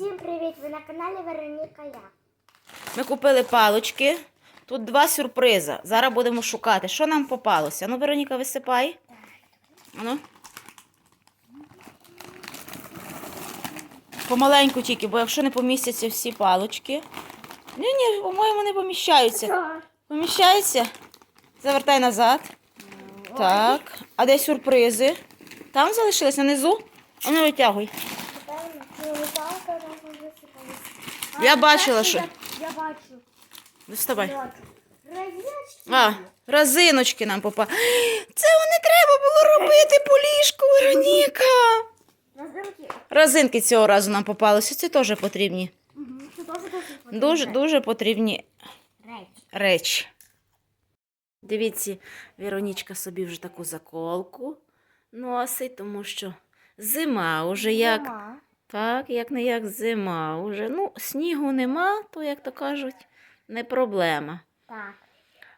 Всім привіт! Ви на каналі Вероніка Я. Ми купили палочки. Тут два сюрпризи. Зараз будемо шукати, що нам попалося. Ну, Вероніка, висипай. Ну. Помаленьку тільки, бо якщо не помістяться всі палочки. Ні, ні, по-моєму, не поміщаються. Поміщаються. Завертай назад. Так. А де сюрпризи? Там залишились внизу? А ну витягуй. Я бачила, що- Я бачу. Доставай. Бачу. Розячки. А, розиночки нам попали. Це не треба було робити по ліжку, Вероніка. Розинки. Розинки цього разу нам попалися. Це теж потрібні. Угу. Це теж дуже Дуже, дуже потрібні Речі. речі. Дивіться, Веронічка собі вже таку заколку носить, тому що зима уже як. Так, як не як зима. Уже. Ну, снігу нема, то, як то кажуть, не проблема. Так.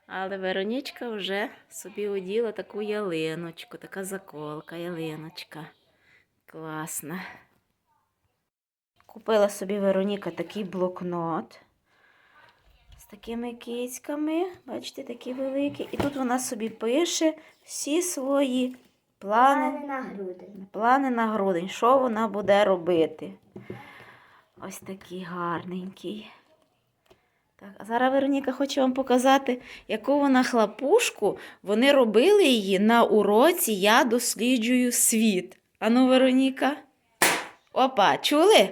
Але Веронічка вже собі оділа таку ялиночку, така заколка, ялиночка. Класна. Купила собі Вероніка такий блокнот з такими кицьками. Бачите, такі великі. І тут вона собі пише всі свої плани. Плани на грудень. Плани на грудень, що вона буде робити. Ось такий гарненький. Так, а зараз Вероніка хоче вам показати, яку вона хлопушку вони робили її на уроці Я досліджую світ. Ану, Вероніка. Опа, чули?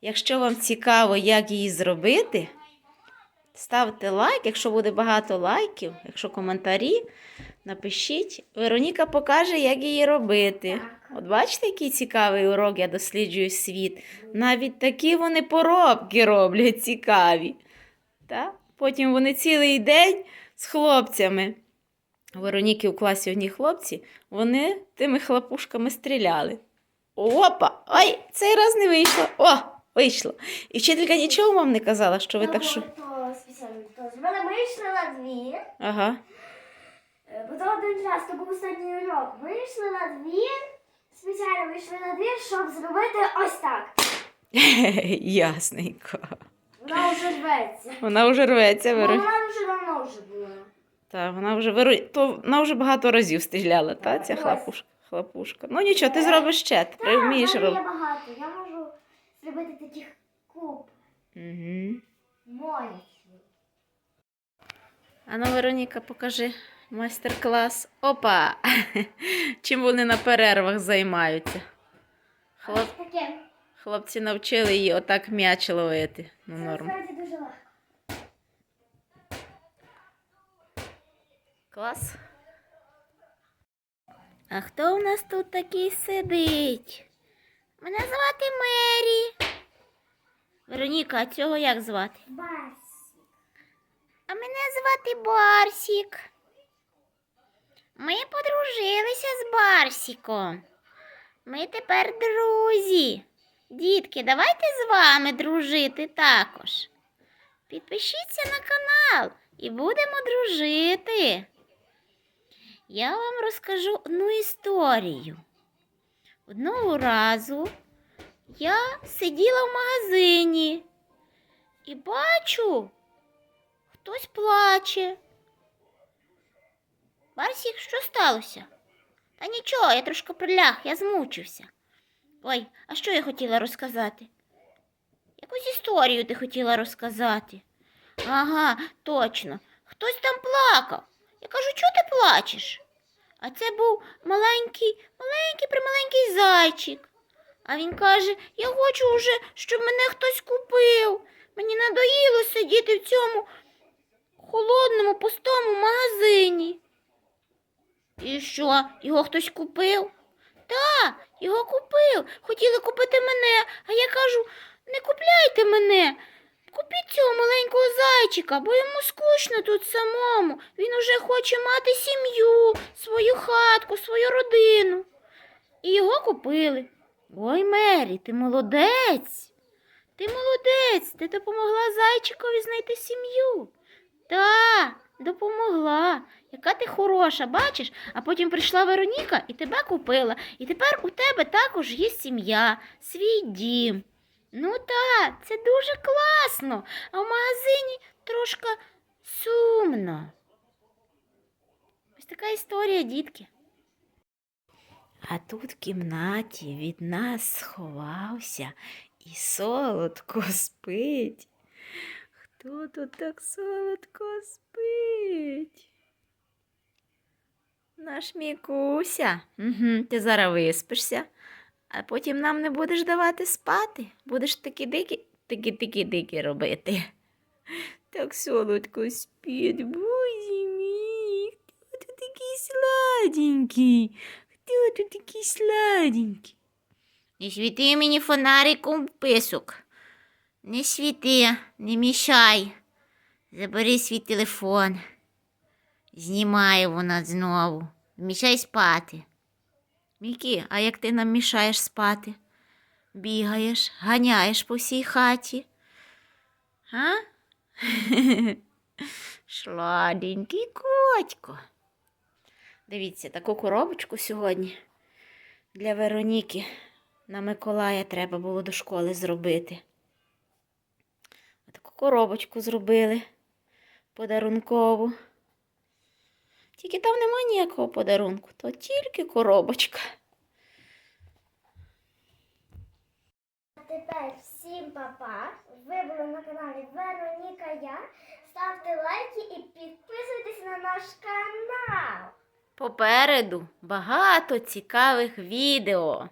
Якщо вам цікаво, як її зробити, ставте лайк, якщо буде багато лайків, якщо коментарі, напишіть. Вероніка покаже, як її робити. От бачите, який цікавий урок я досліджую світ. Навіть такі вони поробки роблять цікаві. Та? Потім вони цілий день з хлопцями. У Вероніки у класі одні хлопці, вони тими хлопушками стріляли. Опа! Ой, цей раз не вийшло. О, вийшло. І вчителька нічого вам не казала, що ви так що. Теж. Мене вийшли на двір. Ага. Е, Бо то один раз, то був останній урок. Вийшли на двір. Спеціально вийшли на двір, щоб зробити ось так. Ясненько. Вона вже рветься. Вона вже рветься, Веро... Вона вже давно вже була. Та, вона вже Веро... то вона вже багато разів стріляла, та, ця Ось. хлопушка. хлопушка. Ну нічого, ти зробиш ще, ти Так, вмієш мене є робити. багато. Я можу зробити таких куб. Угу. Моїх. А ну, Вероніка, покажи майстер-клас. Опа! Чим вони на перервах займаються? Хлоп... Хлопці навчили її отак м'яч ловити. Ну, норм. дуже легко. Клас. А хто у нас тут такий сидить? Мене звати Мері. Вероніка, а цього як звати? Барс. А мене звати Барсік. Ми подружилися з Барсіком. Ми тепер друзі. Дітки, давайте з вами дружити також. Підпишіться на канал і будемо дружити. Я вам розкажу одну історію. Одного разу я сиділа в магазині і бачу, хтось плаче. Барсік, що сталося? Та нічого, я трошки приляг, я змучився. Ой, а що я хотіла розказати? Якусь історію ти хотіла розказати. Ага, точно. Хтось там плакав. Я кажу, чого ти плачеш? А це був маленький, маленький, прималенький зайчик. А він каже: Я хочу вже, щоб мене хтось купив. Мені надоїло сидіти в цьому холодному пустому магазині. І що, його хтось купив? Та, його купив. Хотіли купити мене, а я кажу, не купляйте мене. Купіть цього маленького зайчика, бо йому скучно тут самому. Він уже хоче мати сім'ю, свою хатку, свою родину. І його купили. Ой, Мері, ти молодець. Ти молодець, ти допомогла зайчикові знайти сім'ю. Та, допомогла. Яка ти хороша, бачиш? А потім прийшла Вероніка і тебе купила. І тепер у тебе також є сім'я, свій дім. Ну так, це дуже класно, а в магазині трошки сумно. Ось така історія, дітки. А тут в кімнаті від нас сховався і солодко спить. Хто тут так солодко спить? Наш Мікуся. Угу, ти зараз виспишся, а потім нам не будеш давати спати. Будеш такі дикі, такі такі дикі робити. Так солодко спить, бузі мій. Хто тут такий сладенький? Хто тут такий сладенький? Не світи мені фонариком писок. Не світи, не мішай. Забери свій телефон. Знімає вона знову. Мішай спати. Мікі, а як ти нам мішаєш спати? Бігаєш, ганяєш по всій хаті. А? Шладенький котько. Дивіться, таку коробочку сьогодні для Вероніки на Миколая треба було до школи зробити. Таку коробочку зробили подарункову. Тільки там нема ніякого подарунку, то тільки коробочка. А тепер всім папа. Ви були на каналі Вероніка Я. Ставте лайки і підписуйтесь на наш канал. Попереду багато цікавих відео.